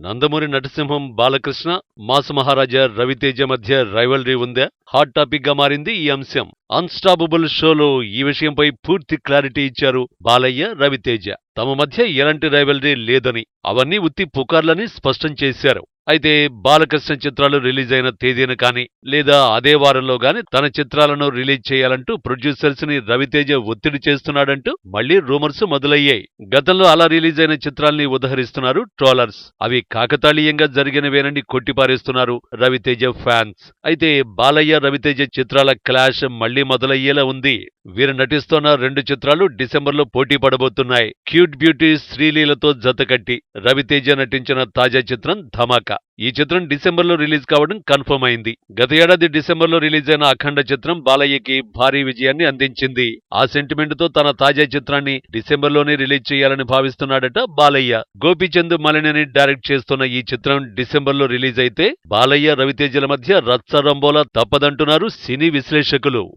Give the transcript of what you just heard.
నందమూరి నటసింహం బాలకృష్ణ మాస్ మహారాజా రవితేజ మధ్య రైవల్రీ ఉందా? హాట్ టాపిక్గా మారింది ఈ అంశం. అన్స్టాపబుల్ షోలో ఈ విషయంపై పూర్తి క్లారిటీ ఇచ్చారు బాలయ్య రవితేజ. తమ మధ్య ఎలాంటి రైవల్రీ లేదని అవన్నీ ఉత్తి పుకార్లని స్పష్టం చేశారు. అయితే బాలకృష్ణ చిత్రాలు రిలీజ్ అయిన తేదీన కానీ లేదా అదే వారంలో గాని తన చిత్రాలను రిలీజ్ చేయాలంటూ ప్రొడ్యూసర్స్ని రవితేజ ఒత్తిడి చేస్తున్నాడంటూ మళ్ళీ రూమర్స్ మొదలయ్యాయి. గతంలో అలా రిలీజ్ అయిన చిత్రాల్ని ఉదహరిస్తున్నారు ట్రోలర్స్. అవి కాకతాళీయంగా జరిగినవేనని కొట్టిపారేస్తున్నారు రవితేజ ఫ్యాన్స్. అయితే బాలయ్య రవితేజ చిత్రాల క్లాష్ మళ్ళీ మొదలయ్యేలా ఉంది. వీరు నటిస్తున్న రెండు చిత్రాలు డిసెంబర్లో పోటీ పడబోతున్నాయి. క్యూట్ బ్యూటీ శ్రీలీలతో జతకట్టి రవితేజ నటించిన తాజా చిత్రం ధమాకా. ఈ చిత్రం డిసెంబర్లో రిలీజ్ కావడం కన్ఫర్మ్ అయింది. గత ఏడాది డిసెంబర్లో రిలీజ్ అయిన అఖండ చిత్రం బాలయ్యకి భారీ విజయాన్ని అందించింది. ఆ సెంటిమెంట్తో తన తాజా చిత్రాన్ని డిసెంబర్లోనే రిలీజ్ చేయాలని భావిస్తున్నాడట బాలయ్య. గోపీచంద్ మలినని డైరెక్ట్ చేస్తున్న ఈ చిత్రం డిసెంబర్లో రిలీజ్ అయితే బాలయ్య రవితేజల మధ్య రచ్చరంబోలా తప్పదంటున్నారు సినీ విశ్లేషకులు.